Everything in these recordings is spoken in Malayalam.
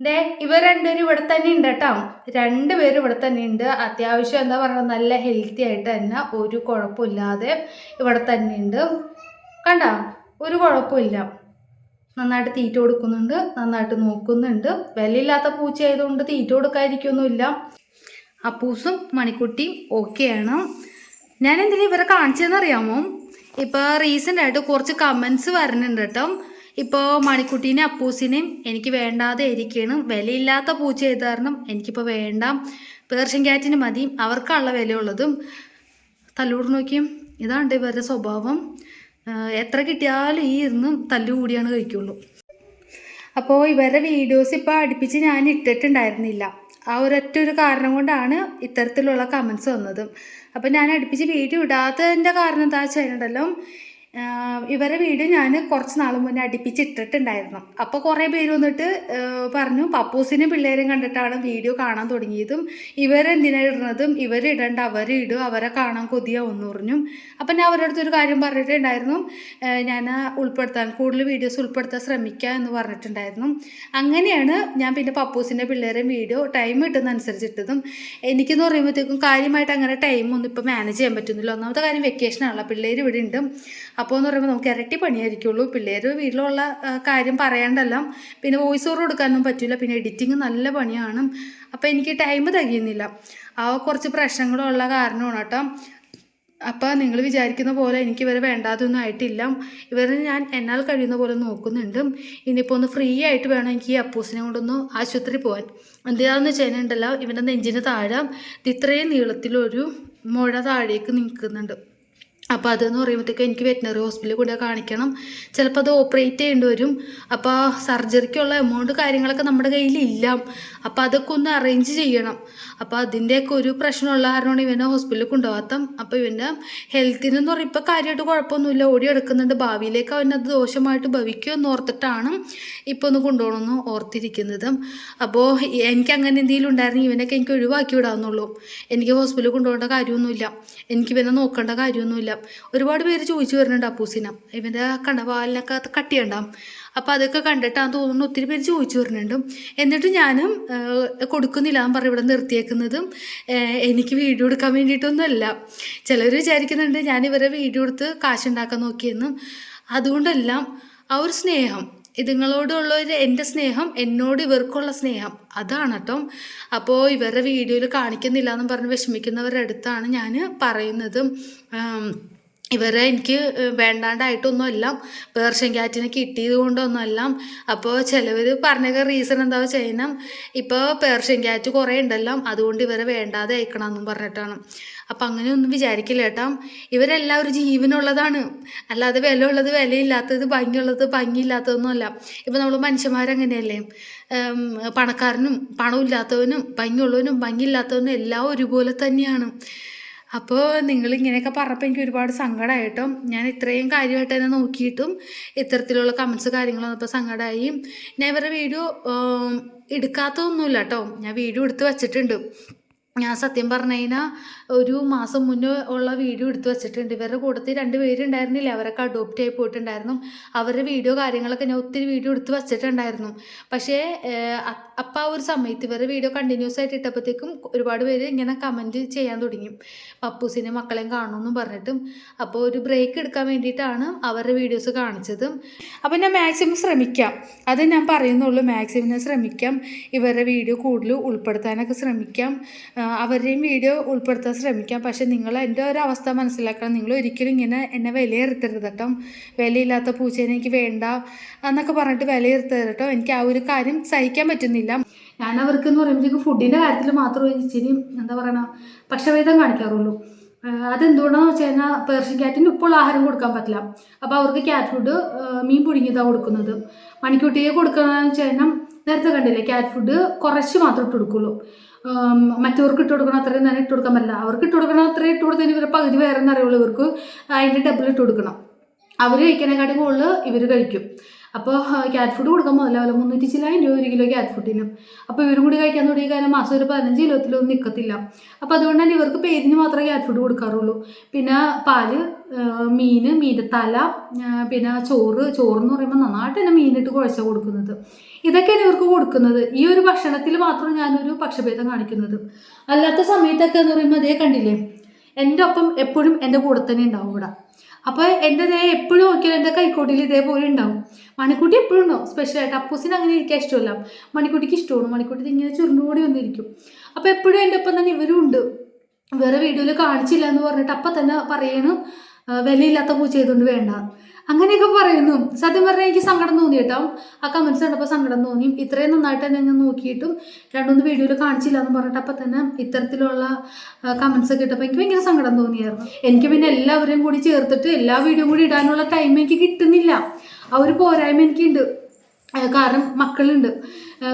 ദേ ഇവർ രണ്ടുപേരും ഇവിടെ തന്നെ ഉണ്ട് കേട്ടോ. രണ്ടുപേരും ഇവിടെ തന്നെ ഉണ്ട്. അത്യാവശ്യം എന്താ പറയുക നല്ല ഹെൽത്തി ആയിട്ട് തന്നെ ഒരു കുഴപ്പമില്ലാതെ ഇവിടെ തന്നെ ഉണ്ട്. കണ്ട? ഒരു കുഴപ്പമില്ല. നന്നായിട്ട് തീറ്റ കൊടുക്കുന്നുണ്ട് നന്നായിട്ട് നോക്കുന്നുണ്ട്. വിലയില്ലാത്ത പൂച്ച ആയതുകൊണ്ട് തീറ്റ കൊടുക്കാതിരിക്കൊന്നുമില്ല. അപ്പൂസും മണിക്കുട്ടിയും ഓക്കെയാണ് ഞാൻ എന്തിനാ ഇവരെ കാണിച്ചതെന്ന് അറിയാമോ? ഇപ്പോൾ റീസെന്റ് ആയിട്ട് കുറച്ച് കമൻസ് വരുന്നുണ്ട് കേട്ടോ. ഇപ്പോൾ മണിക്കുട്ടീനെ അപ്പൂസിനെയും എനിക്ക് വേണ്ടാതെ ഇരിക്കണം വിലയില്ലാത്ത പൂച്ച ചെയ്ത കാരണം എനിക്കിപ്പോൾ വേണ്ട. പേർഷ്യൻ ക്യാറ്റിന് മതി. അവർക്കുള്ള വിലയുള്ളതും. തല്ലൂട് നോക്കിയും. ഇതാണ് ഇവരുടെ സ്വഭാവം. എത്ര കിട്ടിയാലും ഈ ഇരുന്ന് തല്ലുകൂടിയാണ് കഴിക്കുള്ളൂ. അപ്പോൾ ഇവരുടെ വീഡിയോസ് ഇപ്പോൾ അടുപ്പിച്ച് ഞാൻ ഇട്ടിട്ടുണ്ടായിരുന്നില്ല. ആ ഒരൊറ്റ ഒരു കാരണം കൊണ്ടാണ് ഇത്തരത്തിലുള്ള കമൻസ് വന്നത്. അപ്പോൾ ഞാൻ അടുപ്പിച്ച് വീഡിയോ ഇടാത്തതിന്റെ കാരണം എന്താ ആഹ് ഇവരെ വീഡിയോ ഞാൻ കുറച്ച് നാൾ മുന്നേ അടുപ്പിച്ചിട്ടിട്ടുണ്ടായിരുന്നു. അപ്പോൾ കുറേ പേര് വന്നിട്ട് പറഞ്ഞു പപ്പൂസിനെ പിള്ളേരും കണ്ടിട്ടാണ് വീഡിയോ കാണാൻ തുടങ്ങിയതും ഇവരെന്തിനാ ഇടുന്നതും ഇവരിടണ്ട അവരിടും അവരെ കാണാൻ കൊതിയാവുമെന്ന് പറഞ്ഞു. അപ്പം ഞാൻ അവരുടെ അടുത്തൊരു കാര്യം പറഞ്ഞിട്ടുണ്ടായിരുന്നു. ഞാൻ ഉൾപ്പെടുത്താൻ കൂടുതൽ വീഡിയോസ് ഉൾപ്പെടുത്താൻ ശ്രമിക്കുക എന്ന് പറഞ്ഞിട്ടുണ്ടായിരുന്നു. അങ്ങനെയാണ് ഞാൻ പിന്നെ പപ്പൂസിന്റെ പിള്ളേരെയും വീഡിയോ ടൈം കിട്ടുന്നതനുസരിച്ച് ഇട്ടതും എനിക്കെന്ന് പറയുമ്പോഴത്തേക്കും കാര്യമായിട്ട് അങ്ങനെ ടൈം ഒന്നും ഇപ്പോൾ മാനേജ് ചെയ്യാൻ പറ്റുന്നില്ല. ഒന്നാമത്തെ കാര്യം വെക്കേഷനാണല്ലോ പിള്ളേർ ഇവിടെ ഉണ്ട്. അപ്പോൾ എന്ന് പറയുമ്പോൾ നമുക്ക് ഇരട്ടി പണിയായിരിക്കുള്ളൂ. പിള്ളേർ വീട്ടിലുള്ള കാര്യം പറയണ്ടല്ലോ. പിന്നെ വോയിസ് ഓവർ കൊടുക്കാനൊന്നും പറ്റില്ല പിന്നെ എഡിറ്റിങ് നല്ല പണിയാണ്. അപ്പോൾ എനിക്ക് ടൈം തികയുന്നില്ല. ആ കുറച്ച് പ്രശ്നങ്ങളുള്ള കാരണമാണ് കേട്ടോ. അപ്പോൾ നിങ്ങൾ വിചാരിക്കുന്ന പോലെ എനിക്ക് ഇവരെ വേണ്ടാതൊന്നും ആയിട്ടില്ല. ഇവരെ ഞാൻ എന്നാൽ കഴിയുന്ന പോലെ നോക്കുന്നുണ്ട്. ഇനിയിപ്പോൾ ഒന്ന് ഫ്രീ ആയിട്ട് വേണം എനിക്ക് ഈ അപ്പൂസിനെ കൊണ്ടൊന്ന് ആശുപത്രി പോകാൻ എന്താണെന്ന് വെച്ചാൽ ഇവന്റെ നെഞ്ചിന് താഴെ ഇത് ഇത്രയും നീളത്തിലൊരു മുഴ താഴേക്ക് നിൽക്കുന്നുണ്ട്. അപ്പോൾ അതെന്ന് പറയുമ്പോഴത്തേക്ക് എനിക്ക് വെറ്റിനറി ഹോസ്പിറ്റലിൽ കൂടെ കാണിക്കണം. ചിലപ്പോൾ അത് ഓപ്പറേറ്റ് ചെയ്യേണ്ടി വരും. അപ്പോൾ സർജറിക്കുള്ള എമൗണ്ട് കാര്യങ്ങളൊക്കെ നമ്മുടെ കയ്യിലില്ല അപ്പോൾ അതൊക്കെ ഒന്ന് അറേഞ്ച് ചെയ്യണം. അപ്പോൾ അതിന്റെയൊക്കെ ഒരു പ്രശ്നമുള്ള കാരണമാണ് ഇവനെ ഹോസ്പിറ്റലിൽ കൊണ്ടുപോകാത്തം അപ്പോൾ ഇവന്റെ ഹെൽത്തിനെന്ന് പറയുമ്പോൾ ഇപ്പോൾ കാര്യമായിട്ട് കുഴപ്പമൊന്നുമില്ല. ഓടി എടുക്കുന്നുണ്ട് ഭാവിയിലേക്ക് അവനത് ദോഷമായിട്ട് ഭവിക്കുമെന്ന് ഓർത്തിട്ടാണ് ഇപ്പോൾ ഒന്ന് കൊണ്ടുപോകണമെന്ന് ഓർത്തിരിക്കുന്നത്. അപ്പോൾ എനിക്ക് അങ്ങനെ എന്തെങ്കിലും ഉണ്ടായിരുന്നെങ്കിൽ ഇവനൊക്കെ എനിക്ക് ഒഴിവാക്കി വിടാമെന്നുള്ളൂ എനിക്ക് ഹോസ്പിറ്റലിൽ കൊണ്ടുപോകേണ്ട കാര്യമൊന്നുമില്ല. എനിക്ക് ഇവനെ നോക്കേണ്ട കാര്യമൊന്നുമില്ല. ഒരുപാട് പേര് ചോദിച്ചു വരുന്നുണ്ട് അപ്പൂസിന. ഇവന്റെ കണ്ട പാലിനൊക്കെ കട്ടിയുണ്ടാവും അപ്പോൾ അതൊക്കെ കണ്ടിട്ടാന്ന് തോന്നുന്നു ഒത്തിരി പേര് ചോദിച്ചു വരുന്നുണ്ട്. എന്നിട്ട് ഞാനും കൊടുക്കുന്നില്ല എന്ന് പറഞ്ഞ് ഇവിടെ നിർത്തിയേക്കുന്നതും എനിക്ക് വീഡിയോ എടുക്കാൻ വേണ്ടിയിട്ടൊന്നുമല്ല. ചിലർ വിചാരിക്കുന്നുണ്ട് ഞാൻ ഇവരെ വീഡിയോ എടുത്ത് കാശുണ്ടാക്കാൻ നോക്കിയെന്നും. അതുകൊണ്ടെല്ലാം ആ ഒരു സ്നേഹം ഇതുങ്ങളോടുള്ള ഒരു എന്റെ സ്നേഹം എന്നോട് ഇവർക്കുള്ള സ്നേഹം. അതാണ് കേട്ടോ. അപ്പോൾ ഇവരുടെ വീഡിയോയിൽ കാണിക്കുന്നില്ല എന്ന് പറഞ്ഞ് വിഷമിക്കുന്നവരുടെ അടുത്താണ് ഞാൻ പറയുന്നത്. ഇവരെ എനിക്ക് വേണ്ടാണ്ടായിട്ടൊന്നുമല്ല. പേർഷ്യൻ ക്യാറ്റിനെ കിട്ടിയത് കൊണ്ടൊന്നുമല്ല. അപ്പോൾ ചിലവർ പറഞ്ഞൊക്കെ റീസൺ എന്താ വെച്ച് കഴിഞ്ഞാൽ ഇപ്പോൾ പേർഷ്യൻ ക്യാറ്റ് കുറേ ഉണ്ടല്ലോ. അതുകൊണ്ട് ഇവരെ വേണ്ടാതെ അയക്കണമെന്നും പറഞ്ഞിട്ടാണ്. അപ്പം അങ്ങനെയൊന്നും വിചാരിക്കില്ല കേട്ടോ. ഇവരെല്ലാം ഒരു ജീവനുള്ളതാണ്. അല്ലാതെ വില ഉള്ളത് വിലയില്ലാത്തത് ഭംഗിയുള്ളത് ഭംഗിയില്ലാത്തതൊന്നുമല്ല. ഇപ്പം നമ്മൾ മനുഷ്യന്മാരങ്ങനെയല്ലേ? പണക്കാരനും പണമില്ലാത്തവനും ഭംഗിയുള്ളവനും ഭംഗിയില്ലാത്തവനും എല്ലാം ഒരുപോലെ തന്നെയാണ്. അപ്പോൾ നിങ്ങൾ ഇങ്ങനെയൊക്കെ പറഞ്ഞപ്പോൾ എനിക്ക് ഒരുപാട് സങ്കടമായിട്ടും ഞാൻ ഇത്രയും കാര്യമായിട്ട് തന്നെ നോക്കിയിട്ടും ഇത്തരത്തിലുള്ള കമൻസ് കാര്യങ്ങൾ വന്നപ്പോൾ സങ്കടമായി ഞാൻ ഇവരുടെ വീഡിയോ എടുക്കാത്തതൊന്നുമില്ല കേട്ടോ. ഞാൻ വീഡിയോ എടുത്ത് വച്ചിട്ടുണ്ട്. ഞാൻ സത്യം പറഞ്ഞു കഴിഞ്ഞാൽ ഒരു മാസം മുന്നേ ഉള്ള വീഡിയോ എടുത്തു വെച്ചിട്ടുണ്ട്. ഇവരുടെ കൂട്ടത്തിൽ രണ്ട് പേരുണ്ടായിരുന്നില്ല അവരൊക്കെ അഡോപ്റ്റ് ആയി പോയിട്ടുണ്ടായിരുന്നു. അവരുടെ വീഡിയോ കാര്യങ്ങളൊക്കെ ഞാൻ ഒത്തിരി വീഡിയോ എടുത്തു വെച്ചിട്ടുണ്ടായിരുന്നു. പക്ഷേ അപ്പം ആ ഒരു സമയത്ത് ഇവരുടെ വീഡിയോ കണ്ടിന്യൂസ് ആയിട്ട് ഇട്ടപ്പോഴത്തേക്കും ഒരുപാട് പേര് ഇങ്ങനെ കമന്റ് ചെയ്യാൻ തുടങ്ങി. പപ്പൂസിനെ മക്കളെയും കാണുമെന്നും പറഞ്ഞിട്ടും. അപ്പോൾ ഒരു ബ്രേക്ക് എടുക്കാൻ വേണ്ടിയിട്ടാണ് അവരുടെ വീഡിയോസ് കാണിച്ചത്. അപ്പോൾ ഞാൻ മാക്സിമം ശ്രമിക്കാം. അത് ഞാൻ പറയുന്നുള്ളൂ മാക്സിമം ഞാൻ ശ്രമിക്കാം. ഇവരുടെ വീഡിയോ കൂടുതൽ ഉൾപ്പെടുത്താനൊക്കെ ശ്രമിക്കാം. അവരുടെയും വീഡിയോ ഉൾപ്പെടുത്താൻ ശ്രമിക്കാം. പക്ഷേ നിങ്ങൾ എന്റെ ഒരു അവസ്ഥ മനസ്സിലാക്കണം. നിങ്ങൾ ഒരിക്കലും ഇങ്ങനെ എന്നെ വിലയിരുത്തരുത് കേട്ടോ. വിലയില്ലാത്ത പൂച്ചേനെ എനിക്ക് വേണ്ട എന്നൊക്കെ പറഞ്ഞിട്ട് വിലയിരുത്തരുത് കേട്ടോ. എനിക്ക് ആ ഒരു കാര്യം സഹിക്കാൻ പറ്റുന്നില്ല. ഞാൻ അവർക്ക് എന്ന് പറയുമ്പോഴത്തേക്ക് ഫുഡിന്റെ കാര്യത്തിൽ മാത്രമേ ഇച്ചിരി എന്താ പറയണ പക്ഷവേദം കാണിക്കാറുള്ളൂ. അതെന്തുകൊണ്ടാണെന്ന് വെച്ച് കഴിഞ്ഞാൽ പേർഷ്യൻ ക്യാറ്റിന് ഇപ്പോൾ ആഹാരം കൊടുക്കാൻ പറ്റില്ല. അപ്പോൾ അവർക്ക് ക്യാറ്റ് ഫുഡ് മീൻ പുഴുങ്ങിയതാണ് കൊടുക്കുന്നത്. മണിക്കുട്ടിയെ കൊടുക്കുകയെന്ന് വെച്ച് കഴിഞ്ഞാൽ നേരത്തെ കണ്ടില്ലേ ക്യാറ്റ് ഫുഡ് കുറച്ച് മാത്രം ഇട്ട് കൊടുക്കുള്ളൂ. മറ്റവർക്ക് ഇട്ട് കൊടുക്കണം അത്രയും തന്നെ ഇട്ട് കൊടുക്കാൻ പറ്റില്ല. അവർക്ക് ഇട്ട് കൊടുക്കണം അത്രയും ഇട്ട് കൊടുത്തതിന് ഇവരെ പകുതി വേറെ എന്നറിയുള്ളൂ ഇവർക്ക് അതിന്റെ ഡബിൾ ഇട്ട് കൊടുക്കണം. അവർ കഴിക്കണേക്കാട്ടി കൂടുതൽ ഇവർ കഴിക്കും. അപ്പോൾ ക്യാറ്റ് ഫുഡ് കൊടുക്കാൻ മുതലാവില്ല മുന്നൂറ്റി ചില്ലായിരം രൂപ ഒരു കിലോ ക്യാറ്റ് ഫുഡിനും അപ്പോൾ ഇവരും കൂടി കഴിക്കാൻ തുടങ്ങിയ കാര്യം മാസം ഒരു പതിനഞ്ച് കിലോത്തിലൊന്നും നിൽക്കത്തില്ല അപ്പോൾ അതുകൊണ്ട് തന്നെ ഇവർക്ക് പേരിന് മാത്രമേ ക്യാറ്റ് ഫുഡ് കൊടുക്കാറുള്ളൂ. പിന്നെ പാൽ മീൻ മീന്റെ തല പിന്നെ ചോറ് ചോറ് എന്ന് പറയുമ്പോൾ നന്നായിട്ട് തന്നെ മീനിട്ട് കുഴച്ച കൊടുക്കുന്നത്. ഇതൊക്കെയാണ് ഇവർക്ക് കൊടുക്കുന്നത്. ഈ ഒരു ഭക്ഷണത്തിൽ മാത്രം ഞാനൊരു പക്ഷഭേദം കാണിക്കുന്നത്. അല്ലാത്ത സമയത്തൊക്കെ എന്ന് പറയുമ്പോൾ അതേ കണ്ടില്ലേ? എന്റെ ഒപ്പം എപ്പോഴും എന്റെ കൂടെ തന്നെ ഉണ്ടാവും ഇവിടെ. അപ്പോൾ എന്റെ ദേ എപ്പോഴും നോക്കിയാൽ എന്റെ കൈക്കോട്ടിൽ ഇതേപോലെ ഉണ്ടാവും. മണിക്കുട്ടി എപ്പോഴും ഉണ്ടാവും. സ്പെഷ്യലായിട്ട് അപ്പൂസിന് അങ്ങനെ ഇരിക്കാൻ ഇഷ്ടമല്ല. മണിക്കുട്ടിക്ക് ഇഷ്ടമാണ്. മണിക്കുട്ടി ഇങ്ങനെ ചുരുണ്ടുകൂടി വന്നിരിക്കും. അപ്പോൾ എപ്പോഴും എന്റെ ഒപ്പം തന്നെ ഇവരും ഉണ്ട്. വേറെ വീഡിയോയിൽ കാണിച്ചില്ല എന്ന് പറഞ്ഞിട്ട് അപ്പം തന്നെ പറയണം "ആ, വിലയില്ലാത്ത പൂച്ച ചെയ്തുകൊണ്ട് വേണ്ട. അങ്ങനെയൊക്കെ പറയുന്നു. സത്യം പറഞ്ഞാൽ എനിക്ക് സങ്കടം തോന്നി കേട്ടോ. ആ കമൻസ് കണ്ടപ്പോൾ സങ്കടം തോന്നി. ഇത്രയും നന്നായിട്ട് തന്നെ ഞാൻ നോക്കിയിട്ടും രണ്ടൊന്ന് വീഡിയോയിൽ കാണിച്ചില്ല എന്ന് പറഞ്ഞിട്ട് അപ്പം തന്നെ ഇത്തരത്തിലുള്ള കമൻസ് ഒക്കെ എനിക്ക് ഭയങ്കര സങ്കടം തോന്നിയായിരുന്നു. എനിക്ക് പിന്നെ എല്ലാവരെയും കൂടി ചേർത്തിട്ട് എല്ലാ വീഡിയോയും കൂടി ഇടാനുള്ള ടൈം എനിക്ക് കിട്ടുന്നില്ല. ആ ഒരു പോരായ്മ എനിക്കുണ്ട്. കാരണം മക്കളുണ്ട്.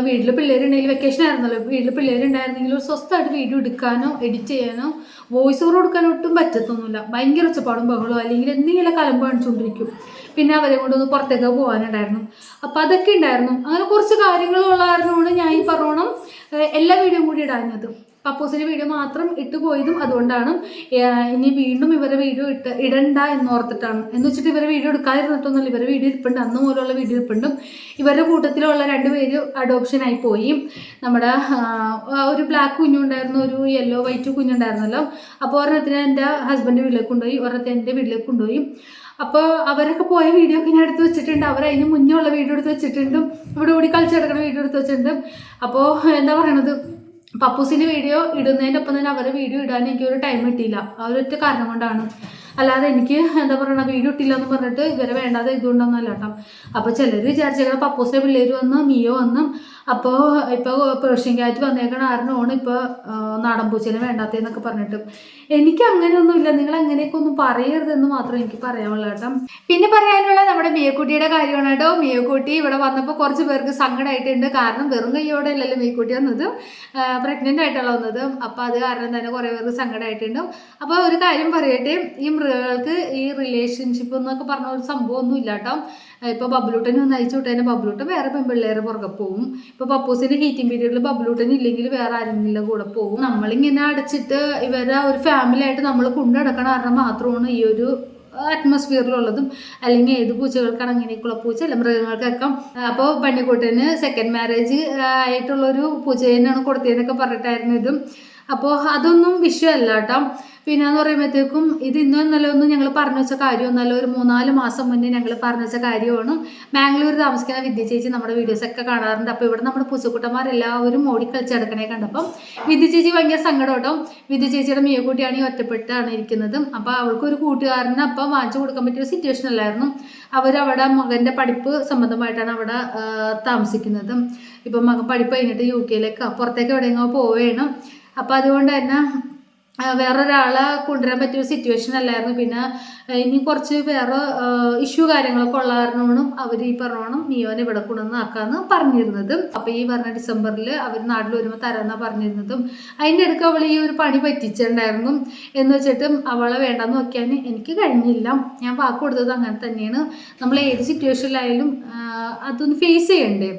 വീട്ടിൽ പിള്ളേരുണ്ടെങ്കിൽ വെക്കേഷൻ ആയിരുന്നല്ലോ. വീട്ടിൽ പിള്ളേരുണ്ടായിരുന്നെങ്കിൽ ഒരു സ്വസ്ഥമായിട്ട് വീഡിയോ എടുക്കാനോ എഡിറ്റ് ചെയ്യാനോ വോയിസ് ഓവർ കൊടുക്കാനോ ഒട്ടും പറ്റത്തൊന്നുമില്ല. ഭയങ്കര ഒച്ചപ്പാടും ബഹളോ അല്ലെങ്കിൽ എന്തെങ്കിലും കലം കാണിച്ചുകൊണ്ടിരിക്കും. പിന്നെ അവരെ കൊണ്ടൊന്ന് പുറത്തേക്ക് പോകാനുണ്ടായിരുന്നു. അപ്പോൾ അതൊക്കെ ഉണ്ടായിരുന്നു. അങ്ങനെ കുറച്ച് കാര്യങ്ങളുള്ള കാരണമാണ് ഞാൻ ഈ പറഞ്ഞോണം എല്ലാ വീഡിയോയും കൂടി ഇടാഞ്ഞത്. പപ്പോസിന്റെ വീഡിയോ മാത്രം ഇട്ട് പോയതും അതുകൊണ്ടാണ് ഇനി വീണ്ടും ഇവരെ വീഡിയോ ഇട്ട് ഇടണ്ട എന്നോർത്തിട്ടാണ്. എന്ന് വെച്ചിട്ട് ഇവരെ വീഡിയോ എടുക്കാതിരുന്നിട്ടൊന്നുമില്ല. ഇവരെ വീഡിയോ ഇരിപ്പുണ്ട്. അന്ന് പോലുള്ള വീഡിയോ ഇരിപ്പുണ്ടും. ഇവരുടെ കൂട്ടത്തിലുള്ള രണ്ടുപേര് അഡോപ്ഷൻ ആയി പോയി. നമ്മുടെ ഒരു ബ്ലാക്ക് കുഞ്ഞുണ്ടായിരുന്നു ഒരു യെല്ലോ വൈറ്റ് കുഞ്ഞുണ്ടായിരുന്നല്ലോ. അപ്പോൾ ഒരെണ്ണത്തിന് എന്റെ ഹസ്ബൻഡ് വീട്ടിലേക്ക് കൊണ്ടുപോയി ഒരെണ്ണത്തിന് എന്റെ വീട്ടിലേക്ക് കൊണ്ടുപോയി. അപ്പോൾ അവരൊക്കെ പോയ വീഡിയോ ഒക്കെ ഞാൻ എടുത്ത് വെച്ചിട്ടുണ്ട്. അവർ അതിന് മുന്നേ ഉള്ള വീഡിയോ എടുത്ത് വെച്ചിട്ടുണ്ട്. ഇവിടെ കൂടി കളിച്ചെടുക്കുന്ന വീഡിയോ എടുത്ത് വെച്ചിട്ടുണ്ട്. അപ്പോൾ എന്താ പറയണത്? പപ്പൂസിന്റെ വീഡിയോ ഇടുന്നതിന്റെ ഒപ്പം തന്നെ അവരുടെ വീഡിയോ ഇടാൻ എനിക്ക് ഒരു ടൈം കിട്ടിയില്ല. ആ ഒരൊറ്റ കാരണം കൊണ്ടാണ്. അല്ലാതെ എനിക്ക് എന്താ പറയണ വീട് കിട്ടില്ല എന്ന് പറഞ്ഞിട്ട് ഇവരെ വേണ്ടാതെ ഇതുകൊണ്ടൊന്നുമല്ല കേട്ടോ. അപ്പോൾ ചിലർ വിചാരിച്ചേക്കണ പപ്പൂസിന്റെ പിള്ളേർ വന്ന് മിയോ വന്ന് അപ്പോൾ ഇപ്പോൾ പേർഷ്യൻ ക്യാറ്റ് വന്നേക്കണ കാരണമാണ് ഇപ്പോൾ നാടൻ പൂച്ചേനെ വേണ്ടാത്തതെന്നൊക്കെ പറഞ്ഞിട്ട്. എനിക്ക് അങ്ങനെയൊന്നുമില്ല. നിങ്ങൾ അങ്ങനെയൊക്കെ ഒന്നും പറയരുതെന്ന് മാത്രം എനിക്ക് പറയാനുള്ള കേട്ടോ. പിന്നെ പറയാനുള്ള നമ്മുടെ മിയക്കുട്ടിയുടെ കാര്യമാണ് കേട്ടോ. മിയക്കുട്ടി ഇവിടെ വന്നപ്പോൾ കുറച്ച് പേർക്ക് സങ്കടമായിട്ടുണ്ട് കാരണം വെറും കയ്യോടെ അല്ലല്ലോ മിയക്കുട്ടി വന്നത്. പ്രഗ്നന്റ് ആയിട്ടുള്ള വന്നത്. അപ്പോൾ അത് കാരണം തന്നെ കുറേ പേർക്ക് സങ്കടമായിട്ടുണ്ട് അപ്പോൾ ഒരു കാര്യം പറയട്ടെ. ഈ മൃഗങ്ങൾക്ക് ഈ റിലേഷൻഷിപ്പ് എന്നൊക്കെ പറഞ്ഞ ഒരു സംഭവം ഒന്നും ഇല്ല കേട്ടോ. ഇപ്പോൾ ബബ്ലൂട്ടൻ ഒന്ന് അയച്ചു വിട്ടതിന് ബബ്ലൂട്ടൻ വേറെ പെൺപിള്ളേരെ പുറകെ പോകും ഇപ്പോൾ പപ്പൂസിന്റെ ഹീറ്റിംഗ് പീരീഡിൽ ബബ്ലൂട്ടൻ ഇല്ലെങ്കിൽ വേറെ ആരെങ്കിലും കൂടെ പോകും നമ്മളിങ്ങനെ അടച്ചിട്ട് ഇവരെ ഒരു ഫാമിലി ആയിട്ട് നമ്മൾ കൊണ്ടുനടക്കണ കാരണം മാത്രമാണ് ഈ ഒരു അറ്റ്മോസ്ഫിയറിലുള്ളതും അല്ലെങ്കിൽ ഏത് പൂച്ചകൾക്കാണ് അങ്ങനെയൊക്കെയുള്ള പൂച്ച അല്ല മൃഗങ്ങൾക്കൊക്കെ. അപ്പോൾ പന്നിക്കുട്ടന് സെക്കൻഡ് മാരേജ് ആയിട്ടുള്ളൊരു പൂച്ച തന്നെയാണ് കൊടുത്തതെന്നൊക്കെ പറഞ്ഞിട്ടായിരുന്നു ഇതും. അപ്പോൾ അതൊന്നും വിഷയമല്ല കേട്ടോ. പിന്നെ എന്ന് പറയുമ്പോഴത്തേക്കും ഇത് ഇന്നും ഇന്നലെ ഒന്നും ഞങ്ങൾ പറഞ്ഞു വെച്ച കാര്യമൊന്നല്ല ഒരു മൂന്നാൽ മാസം മുന്നേ ഞങ്ങൾ പറഞ്ഞു വെച്ച കാര്യമാണ്. മാംഗ്ലൂർ താമസിക്കുന്ന വിദ്യ ചേച്ചി നമ്മുടെ വീഡിയോസ് ഒക്കെ കാണാറുണ്ട്. അപ്പോൾ ഇവിടെ നമ്മുടെ പൂച്ചക്കുട്ടന്മാരെല്ലാവരും ഓടി കളിച്ചെടുക്കണേ കണ്ടപ്പം വിദ്യ ചേച്ചി ഭയങ്കര സങ്കടം കേട്ടോ. വിദ്യ ചേച്ചിയുടെ മിയക്കുട്ടിയാണ് ഈ ഒറ്റപ്പെട്ടാണ് ഇരിക്കുന്നത്. അപ്പോൾ അവൾക്ക് ഒരു കൂട്ടുകാരനെ അപ്പം വാങ്ങിച്ചു കൊടുക്കാൻ പറ്റിയ ഒരു സിറ്റുവേഷൻ അല്ലായിരുന്നു. അവർ അവരവിടെ മകന്റെ പഠിപ്പ് സംബന്ധമായിട്ടാണ് അവിടെ താമസിക്കുന്നത്. ഇപ്പം മകൻ പഠിപ്പ് കഴിഞ്ഞിട്ട് യു കെയിലേക്ക് പുറത്തേക്ക് എവിടെയെങ്കിലും പോവുകയാണ്. അപ്പോൾ അതുകൊണ്ട് തന്നെ വേറൊരാളെ കൊണ്ടുവരാൻ പറ്റിയ സിറ്റുവേഷൻ അല്ലായിരുന്നു. പിന്നെ ഇനി കുറച്ച് വേറെ ഇഷ്യൂ കാര്യങ്ങളൊക്കെ ഉള്ള കാരണമാണ് അവർ ഈ പറഞ്ഞോണം മിയോനെ ഇവിടെ കൊണ്ടുവന്ന് ആക്കാന്ന് പറഞ്ഞിരുന്നത്. അപ്പോൾ ഈ പറഞ്ഞ ഡിസംബറിൽ അവർ നാട്ടിൽ വരുമ്പോൾ തരാമെന്നാണ് പറഞ്ഞിരുന്നതും. അതിന്റെ ഇടയ്ക്ക് അവൾ ഈ ഒരു പണി പറ്റിച്ചിട്ടുണ്ടായിരുന്നു. എന്ന് വെച്ചിട്ട് അവളെ വേണ്ടെന്ന് നോക്കിയാൽ എനിക്ക് കഴിഞ്ഞില്ല. ഞാൻ വാക്ക് കൊടുത്തത് അങ്ങനെ തന്നെയാണ്. നമ്മൾ ഏത് സിറ്റുവേഷനിലായാലും അതൊന്ന് ഫേസ് ചെയ്യണ്ടേ?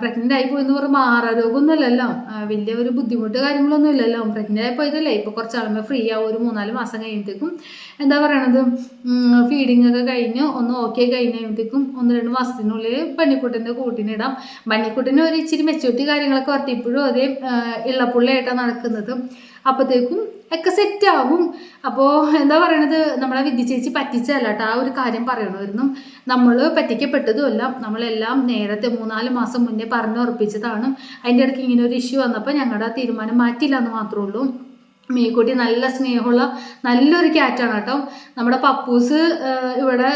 പ്രഗ്നന്റ് ആയി പോയെന്ന് പറഞ്ഞാൽ മാറാരോഗമൊന്നുമല്ലല്ലോ. വലിയ ഒരു ബുദ്ധിമുട്ട് കാര്യങ്ങളൊന്നും ഇല്ലല്ലോ പ്രഗ്നന്റ് ആയി പോയതല്ലേ ഇപ്പോൾ കുറച്ച് ആളുമ്പോൾ ഫ്രീ ആവും. ഒരു മൂന്നാൽ മാസം കഴിയുമ്പോഴത്തേക്കും എന്താ പറയണത്? ഫീഡിങ് ഒക്കെ കഴിഞ്ഞ് ഒന്ന് ഓക്കെ കഴിയുമ്പോഴത്തേക്കും ഒന്ന് രണ്ട് മാസത്തിനുള്ളിൽ പന്നിക്കുട്ടന്റെ കൂട്ടിനിടാം പണിക്കുട്ടിന് ഒരു ഇച്ചിരി മെച്ചൂരിറ്റി കാര്യങ്ങളൊക്കെ ഇപ്പോഴും അതേ ഇള്ളപ്പുള്ളിയായിട്ടാണ് നടക്കുന്നത്. അപ്പോഴത്തേക്കും ഒക്കെ സെറ്റ് ആവും. അപ്പോൾ എന്താ പറയണത്? നമ്മളെ വിദ്യ ചേച്ചി പറ്റിച്ചതല്ല കേട്ടോ. ആ ഒരു കാര്യം പറയണമായിരുന്നു. നമ്മൾ പറ്റിക്കപ്പെട്ടതുമല്ല. നമ്മളെല്ലാം നേരത്തെ മൂന്നാൽ മാസം മുന്നേ പറഞ്ഞുറപ്പിച്ചതാണ്. അതിന്റെ ഇടയ്ക്ക് ഇങ്ങനെ ഒരു ഇഷ്യൂ വന്നപ്പോൾ ഞങ്ങളുടെ ആ തീരുമാനം മാറ്റില്ല എന്ന് മാത്രമേ ഉള്ളൂ. മീക്കുട്ടി നല്ല സ്നേഹമുള്ള നല്ലൊരു ക്യാറ്റാണ് കേട്ടോ. നമ്മുടെ പപ്പൂസ് ഇവിടെ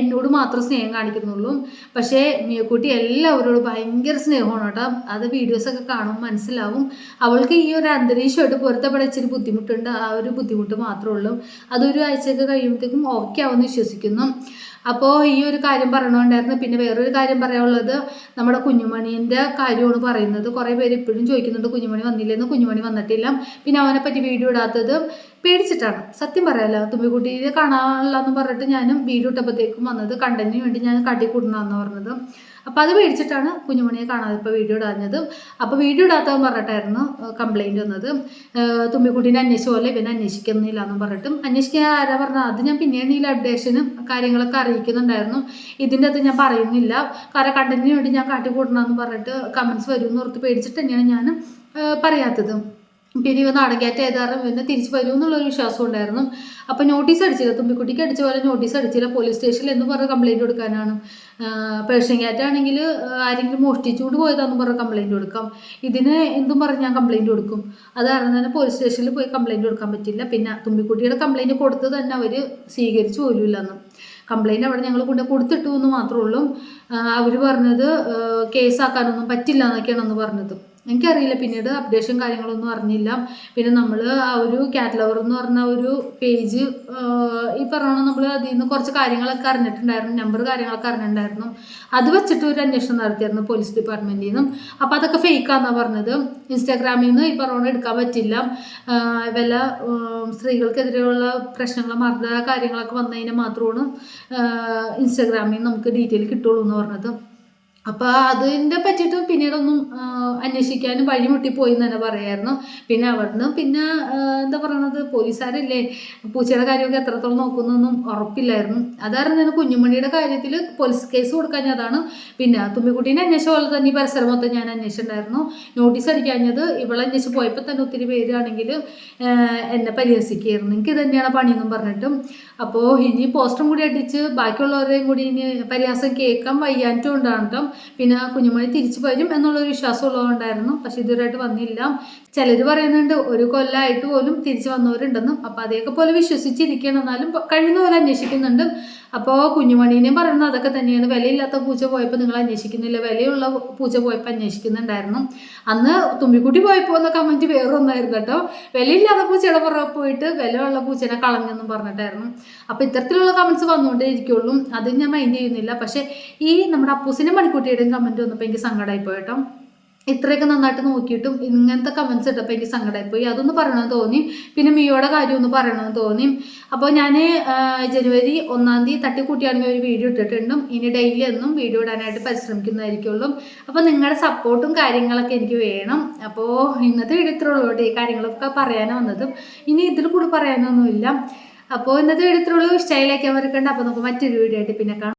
എന്നോട് മാത്രം സ്നേഹം കാണിക്കുന്നുള്ളൂ. പക്ഷേ മീക്കുട്ടി എല്ലാവരോടും ഭയങ്കര സ്നേഹമാണ് കേട്ടോ. അത് വീഡിയോസൊക്കെ കാണും മനസ്സിലാവും. അവൾക്ക് ഈ ഒരു അന്തരീക്ഷമായിട്ട് പൊരുത്തപ്പെടാൻ ഇച്ചിരി ബുദ്ധിമുട്ടുണ്ട്. ആ ഒരു ബുദ്ധിമുട്ട് മാത്രമേ ഉള്ളൂ. അതൊരു ആഴ്ചയൊക്കെ കഴിയുമ്പോഴത്തേക്കും ഓക്കെ ആവുമെന്ന് വിശ്വസിക്കുന്നു. അപ്പോൾ ഈ ഒരു കാര്യം പറയണുണ്ടായിരുന്നു പിന്നെ വേറൊരു കാര്യം പറയാനുള്ളത് നമ്മുടെ കുഞ്ഞുമണീന്റെ കാര്യമാണ് പറയുന്നത്. കുറേ പേര് ഇപ്പോഴും ചോദിക്കുന്നുണ്ട് കുഞ്ഞുമണി വന്നില്ലെന്ന് കുഞ്ഞുമണി വന്നിട്ടില്ല. പിന്നെ അവനെ പറ്റി വീഡിയോ ഇടാത്തത് പേടിച്ചിട്ടാണ്. സത്യം പറയാമല്ലോ തുമ്പിക്കുട്ടിയെ കാണാനുള്ള എന്ന് പറഞ്ഞിട്ട് ഞാനും വീഡിയോ ഇട്ടപ്പോഴത്തേക്കും വന്നത് കണ്ടന്റിന് വേണ്ടി ഞാൻ കാട്ടിക്കൂട്ടണമെന്ന് പറഞ്ഞത്. അപ്പോൾ അത് മേടിച്ചിട്ടാണ് കുഞ്ഞുമണിയെ കാണാതെ ഇപ്പോൾ വീഡിയോ ഇടാഞ്ഞത്. അപ്പോൾ വീഡിയോ ഇടാത്തവൻ പറഞ്ഞിട്ടായിരുന്നു കംപ്ലൈന്റ് വന്നത്. തുമ്പിക്കുട്ടീനെ അന്വേഷിച്ച പോലെ ഇവനെ അന്വേഷിക്കുന്നില്ല എന്നും പറഞ്ഞിട്ടും. അന്വേഷിക്കാൻ ആരാ പറഞ്ഞത് അത് ഞാൻ പിന്നെയാണ് ഈ അപ്ഡേഷനും കാര്യങ്ങളൊക്കെ അറിയിക്കുന്നുണ്ടായിരുന്നു. ഇതിന്റെ അത് ഞാൻ പറയുന്നില്ല. കാരണം കണ്ടന്റിന് വേണ്ടി ഞാൻ കാട്ടിക്കൂട്ടണമെന്ന് പറഞ്ഞിട്ട് കമൻസ് വരും എന്ന് ഓർത്ത് പേടിച്ചിട്ട് തന്നെയാണ് ഞാൻ പറയാത്തത്. പിന്നെ ഇവ നാടകേറ്റ ഏതാറും പിന്നെ തിരിച്ചു വരും എന്നുള്ളൊരു വിശ്വാസം ഉണ്ടായിരുന്നു. അപ്പോൾ നോട്ടീസ് അടിച്ചില്ല. തുമ്പിക്കുട്ടിക്ക് അടിച്ച പോലെ നോട്ടീസ് അടിച്ചില്ല. പോലീസ് സ്റ്റേഷനിൽ എന്ന് പറഞ്ഞ് കംപ്ലയിന്റ് കൊടുക്കാനാണ്. പേർഷ്യൻ ക്യാറ്റ് ആണെങ്കിൽ ആരെങ്കിലും മോഷ്ടിച്ചുകൊണ്ട് പോയതാണെന്ന് പറഞ്ഞ് കംപ്ലൈന്റ് കൊടുക്കാം. ഇതിന് എന്തും പറഞ്ഞ് ഞാൻ കംപ്ലൈന്റ് കൊടുക്കും. അത് കാരണം തന്നെ പോലീസ് സ്റ്റേഷനിൽ പോയി കംപ്ലൈന്റ് കൊടുക്കാൻ പറ്റില്ല. പിന്നെ തുമ്പിക്കുട്ടിയുടെ കംപ്ലൈന്റ് കൊടുത്ത് തന്നെ അവർ സ്വീകരിച്ചു പോലുമില്ലെന്നും. കംപ്ലൈന്റ് അവിടെ ഞങ്ങൾ കൊണ്ട് കൊടുത്തിട്ടു എന്ന് മാത്രമേ ഉള്ളൂ. അവർ പറഞ്ഞത് കേസാക്കാനൊന്നും പറ്റില്ല എന്നൊക്കെയാണെന്ന് പറഞ്ഞത്. എനിക്കറിയില്ല. പിന്നീട് അപ്ഡേഷൻ കാര്യങ്ങളൊന്നും അറിഞ്ഞില്ല. പിന്നെ നമ്മൾ ആ ഒരു കാറ്റലോഗർ എന്ന് പറഞ്ഞ ഒരു പേജ് ഈ പറഞ്ഞ നമ്മൾ അതിൽ നിന്ന് കുറച്ച് കാര്യങ്ങളൊക്കെ അറിഞ്ഞിട്ടുണ്ടായിരുന്നു. നമ്പർ കാര്യങ്ങളൊക്കെ അറിഞ്ഞിട്ടുണ്ടായിരുന്നു. അത് വെച്ചിട്ട് ഒരു അന്വേഷണം നടത്തിയായിരുന്നു പോലീസ് ഡിപ്പാർട്ട്മെന്റിൽ നിന്നും. അപ്പോൾ അതൊക്കെ ഫേക്കാന്നാണ് പറഞ്ഞത്. ഇൻസ്റ്റാഗ്രാമിൽ നിന്ന് ഈ പറഞ്ഞ എടുക്കാൻ പറ്റില്ല. വല്ല സ്ത്രീകൾക്കെതിരെയുള്ള പ്രശ്നങ്ങൾ മർദ്ദ കാര്യങ്ങളൊക്കെ വന്നതിന് മാത്രമാണ് ഇൻസ്റ്റാഗ്രാമിൽ നമുക്ക് ഡീറ്റെയിൽ കിട്ടുള്ളൂ എന്ന് പറഞ്ഞത്. അപ്പോൾ അതിന്റെ പറ്റിയിട്ട് പിന്നീടൊന്നും അന്വേഷിക്കാനും വഴിമുട്ടിപ്പോയി എന്ന് തന്നെ പറയായിരുന്നു. പിന്നെ അവിടുന്ന് പിന്നെ എന്താ പറയണത് പോലീസുകാരല്ലേ പൂച്ചയുടെ കാര്യമൊക്കെ എത്രത്തോളം നോക്കുന്നൊന്നും ഉറപ്പില്ലായിരുന്നു. അതായിരുന്നു ഞാൻ കുഞ്ഞുമണിയുടെ കാര്യത്തിൽ പോലീസ് കേസ് കൊടുക്കാൻ അതാണ്. പിന്നെ തുമ്പിക്കുട്ടീനെ അന്വേഷിച്ച പോലെ തന്നെ ഈ പരിസരം മൊത്തം ഞാൻ അന്വേഷിച്ചിട്ടുണ്ടായിരുന്നു. നോട്ടീസ് അടിക്കാഞ്ഞത് ഇവളെ അന്വേഷിച്ച് പോയപ്പോൾ തന്നെ ഒത്തിരി പേരാണെങ്കിൽ എന്നെ പരിഹസിക്കുകയായിരുന്നു. എനിക്ക് തന്നെയാണ് പണിയെന്നും പറഞ്ഞിട്ടും. അപ്പോൾ ഇനി പോസ്റ്ററും കൂടി അടിച്ച് ബാക്കിയുള്ളവരെയും കൂടി ഇനി പരിഹാസം കേൾക്കാൻ വയ്യാഞ്ഞിട്ടും ഉണ്ടാണ് കേട്ടോ പിന്നെ കുഞ്ഞുമണി തിരിച്ചു വരും എന്നുള്ളൊരു വിശ്വാസം ഉള്ളതുകൊണ്ടായിരുന്നു പക്ഷെ ഇതുവരെയായിട്ട് വന്നില്ല. ചിലർ പറയുന്നുണ്ട് ഒരു കൊല്ലമായിട്ട് പോലും തിരിച്ചു വന്നവരുണ്ടെന്നും അപ്പോൾ അതേക്കെ പോലെ വിശ്വസിച്ചിരിക്കണം എന്നാലും കഴിയുന്ന പോലെ അന്വേഷിക്കുന്നുണ്ട്. അപ്പോൾ കുഞ്ഞുമണീനെയും പറയുന്നത് അതൊക്കെ തന്നെയാണ്. വിലയില്ലാത്ത പൂച്ച പോയപ്പോൾ നിങ്ങൾ അന്വേഷിക്കുന്നില്ല. വിലയുള്ള പൂച്ച പോയപ്പോൾ അന്വേഷിക്കുന്നുണ്ടായിരുന്നു. അന്ന് തുമ്പിക്കുട്ടി പോയപ്പോൾ എന്ന കമന്റ് വേറെ ഒന്നായിരുന്നു കേട്ടോ. വിലയില്ലാത്ത പൂച്ചയുടെ പുറകെ പോയിട്ട് വിലയുള്ള പൂച്ചനെ കളഞ്ഞെന്നും പറഞ്ഞിട്ടായിരുന്നു. അപ്പോൾ ഇത്തരത്തിലുള്ള കമന്റ്സ് വന്നുകൊണ്ടേ ഇരിക്കുള്ളൂ. അത് ഞാൻ മൈൻഡ് ചെയ്യുന്നില്ല. പക്ഷേ ഈ നമ്മുടെ അപ്പൂസിനെ മണിക്കുട്ടിയുടെയും കമന്റ് വന്നപ്പോൾ എനിക്ക് സങ്കടമായി പോയിട്ടോ ഇത്രയൊക്കെ നന്നായിട്ട് നോക്കിയിട്ടും ഇങ്ങനത്തെ കമൻസ് ഇട്ടപ്പോൾ എനിക്ക് സങ്കടമായിപ്പോയി അതൊന്ന് പറയണമെന്ന് തോന്നി. പിന്നെ മിയോടെ കാര്യം ഒന്ന് പറയണമെന്ന് തോന്നി. അപ്പോൾ ഞാൻ ജനുവരി ഒന്നാം തീയതി തട്ടിക്കൂട്ടിയാണെങ്കിൽ ഒരു വീഡിയോ ഇട്ടിട്ടുണ്ടും. ഇനി ഡെയിലി എന്നും വീഡിയോ ഇടാനായിട്ട് പരിശ്രമിക്കുന്നതായിരിക്കുള്ളൂ. അപ്പോൾ നിങ്ങളുടെ സപ്പോർട്ടും കാര്യങ്ങളൊക്കെ എനിക്ക് വേണം. അപ്പോൾ ഇന്നത്തെ വീഡിയോ ഇത്രേ ഉള്ളൂ ഈ കാര്യങ്ങളൊക്കെ പറയാനാണ് വന്നതും. ഇനി ഇതിൽ കൂടി പറയാനൊന്നുമില്ല. അപ്പോൾ ഇന്നത്തെ വീഡിയോ ഇത്രേ ഉള്ളൂ. വരക്കണ്ട അപ്പോൾ നമുക്ക് മറ്റൊരു വീഡിയോ ആയിട്ട് പിന്നെ കാണാം.